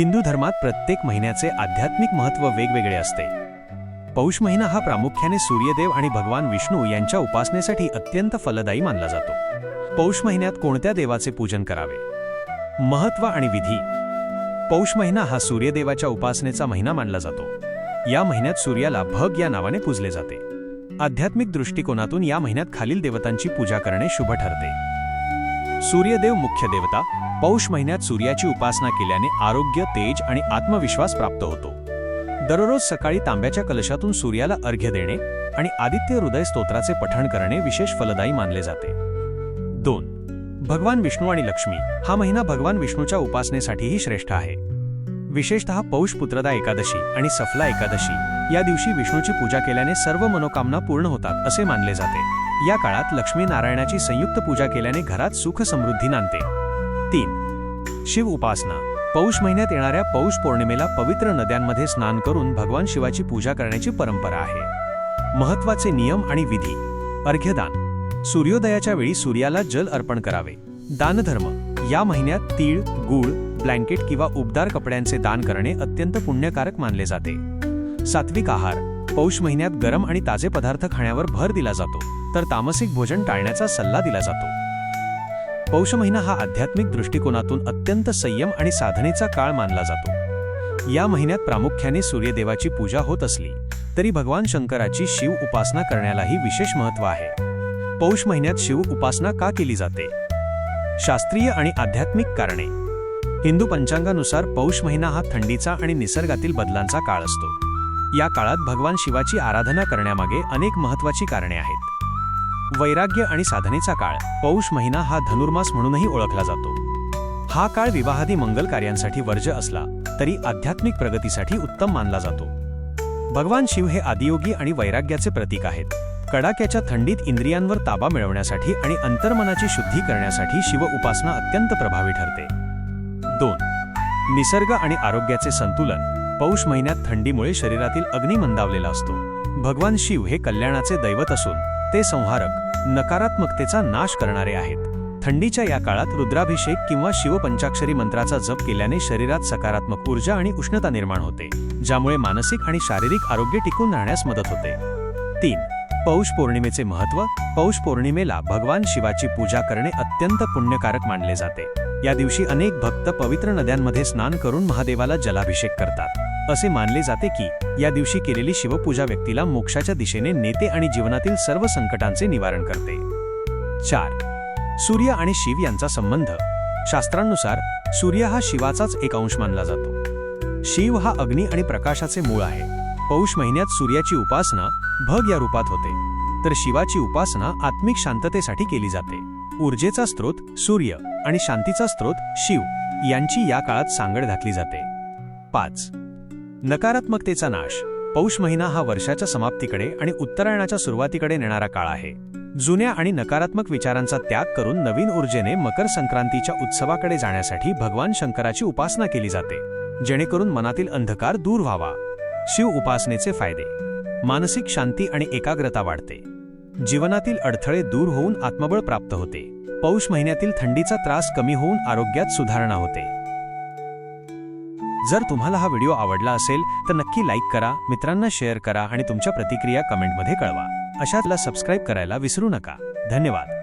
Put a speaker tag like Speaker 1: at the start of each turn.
Speaker 1: हिंदू धर्मात प्रत्येक महिन्याचे आध्यात्मिक महत्त्व वेगवेगळे असते. पौष महिना हा प्रामुख्याने सूर्यदेव आणि भगवान विष्णू यांच्या उपासनेसाठी अत्यंत फलदायी मानला जातो. पौष महिन्यात कोणत्या देवाचे पूजन करावे? महत्त्व आणि विधी. पौष महिना हा सूर्यदेवाच्या उपासनेचा महिना मानला जातो. या महिन्यात सूर्याला भग या नावाने पूजले जाते. आध्यात्मिक दृष्टिकोनातून या महिन्यात खालील देवतांची पूजा करणे शुभ ठरते. सूर्यदेव मुख्य देवता पौष महिन्यात सूर्याची उपासना केल्याने आरोग्य तेज आणि आत्मविश्वास प्राप्त होतो. दररोज सकाळी तांब्याच्या कलशातून सूर्याला अर्घ्य देणे आणि आदित्य हृदय स्तोत्राचे पठण करणे विशेष फलदायी मानले जाते. दोन. भगवान विष्णू आणि लक्ष्मी. हा महिना भगवान विष्णूच्या उपासनेसाठीही श्रेष्ठ आहे. विशेषतः पौष पुत्रदा एकादशी आणि सफला एकादशी या दिवशी विष्णूची पूजा केल्याने सर्व मनोकामना पूर्ण होतात असे मानले जाते. या काळात लक्ष्मी नारायणाची संयुक्त पूजा केल्याने घरात सुख समृद्धी नांदते. तीन. शिव उपासना. पौष महिन्यात येणाऱ्या पौष पौर्णिमेला पवित्र नद्यांमध्ये स्नान करून भगवान शिवाची पूजा करण्याची परंपरा आहे. महत्त्वाचे नियम आणि विधी. अर्घ्यदान. सूर्योदयाच्या वेळी सूर्याला जल अर्पण करावे. दानधर्म. या महिन्यात तीळ गूळ ब्लँकेट किंवा उबदार कपड्यांचे दान करणे अत्यंत पुण्यकारक मानले जाते. सात्विक आहार. पौष महिन्यात गरम आणि ताजे पदार्थ खाण्यावर भर दिला जातो तर तामसिक भोजन टाळण्याचा सल्ला दिला जातो. पौष महिना हा आध्यात्मिक दृष्टिकोनातून अत्यंत संयम आणि साधनेचा काळ मानला जातो. या महिन्यात प्रामुख्याने सूर्यदेवाची पूजा होत असली तरी भगवान शंकराची शिव उपासना करण्यालाही विशेष महत्त्व आहे. पौष महिन्यात शिव उपासना का केली जाते? शास्त्रीय आणि आध्यात्मिक कारणे. हिंदू पंचांगानुसार पौष महिना हा थंडीचा आणि निसर्गातील बदलांचा काळ असतो. या काळात भगवान शिवाची आराधना करण्यामागे अनेक महत्त्वाची कारणे आहेत. वैराग्य आणि साधनेचा काळ. पौष महिना हा धनुर्मास म्हणूनही ओळखला जातो. हा काळ विवाहादी मंगल कार्यांसाठी वर्ज्य असला तरी आध्यात्मिक प्रगतीसाठी उत्तम मानला जातो. भगवान शिव हे आदियोगी आणि वैराग्याचे प्रतीक आहेत. कडाक्याच्या थंडीत इंद्रियांवर ताबा मिळवण्यासाठी आणि अंतर्मनाची शुद्धी करण्यासाठी शिव उपासना अत्यंत प्रभावी ठरते. दोन. निसर्ग आणि आरोग्याचे संतुलन. पौष महिन्यात थंडीमुळे शरीरातील अग्नी मंदावलेला असतो. भगवान शिव हे कल्याणाचे दैवत असून ते संहारक नकारात्मकतेचा नाश करणारे आहेत. थंडीच्या या काळात रुद्राभिषेक किंवा शिवपंचाक्षरी मंत्राचा जप केल्याने शरीरात सकारात्मक ऊर्जा आणि उष्णता निर्माण होते ज्यामुळे मानसिक आणि शारीरिक आरोग्य टिकून राहण्यास मदत होते. तीन पौष पौर्णिमेचे महत्त्व पौष पौर्णिमेला भगवान शिवाची पूजा करणे अत्यंत पुण्यकारक मानले जाते. या दिवशी अनेक भक्त पवित्र नद्यांमध्ये स्नान करून महादेवाला जलाभिषेक करतात. असे मानले जाते की या दिवशी केलेली शिवपूजा व्यक्तीला मोक्षाच्या दिशेने नेते आणि जीवनातील सर्व संकटांचे निवारण करते. चार. सूर्य आणि शिव यांचा संबंध. शास्त्रांनुसार सूर्य हा शिवाचाच एक अंश मानला जातो. शिव हा अग्नी आणि प्रकाशाचे मूळ आहे. पौष महिन्यात सूर्याची उपासना भग या रूपात होते. तर शिवाची उपासना आत्मिक शांततेसाठी केली जाते. ऊर्जेचा स्रोत सूर्य आणि शांतीचा स्रोत शिव यांची या काळात सांगड घातली जाते. पाच. नकारात्मकतेचा नाश. पौष महिना हा वर्षाच्या समाप्तीकडे आणि उत्तरायणाच्या सुरुवातीकडे नेणारा काळ आहे. जुन्या आणि नकारात्मक विचारांचा त्याग करून नवीन ऊर्जेने मकर संक्रांतीच्या उत्सवाकडे जाण्यासाठी भगवान शंकराची उपासना केली जाते जेणेकरून मनातील अंधकार दूर व्हावा. शिव उपासनेचे फायदे. मानसिक शांती आणि एकाग्रता वाढते. जीवनातील अडथळे दूर होऊन आत्मबळ प्राप्त होते. पौष महिन्यातील थंडीचा त्रास कमी होऊन आरोग्यात सुधारणा होते. जर तुम्हाला हा व्हिडिओ आवडला असेल तर नक्की लाईक करा मित्रांना शेअर करा आणि तुमच्या प्रतिक्रिया कमेंटमध्ये कळवा. अशातला सबस्क्राईब करायला विसरू नका. धन्यवाद.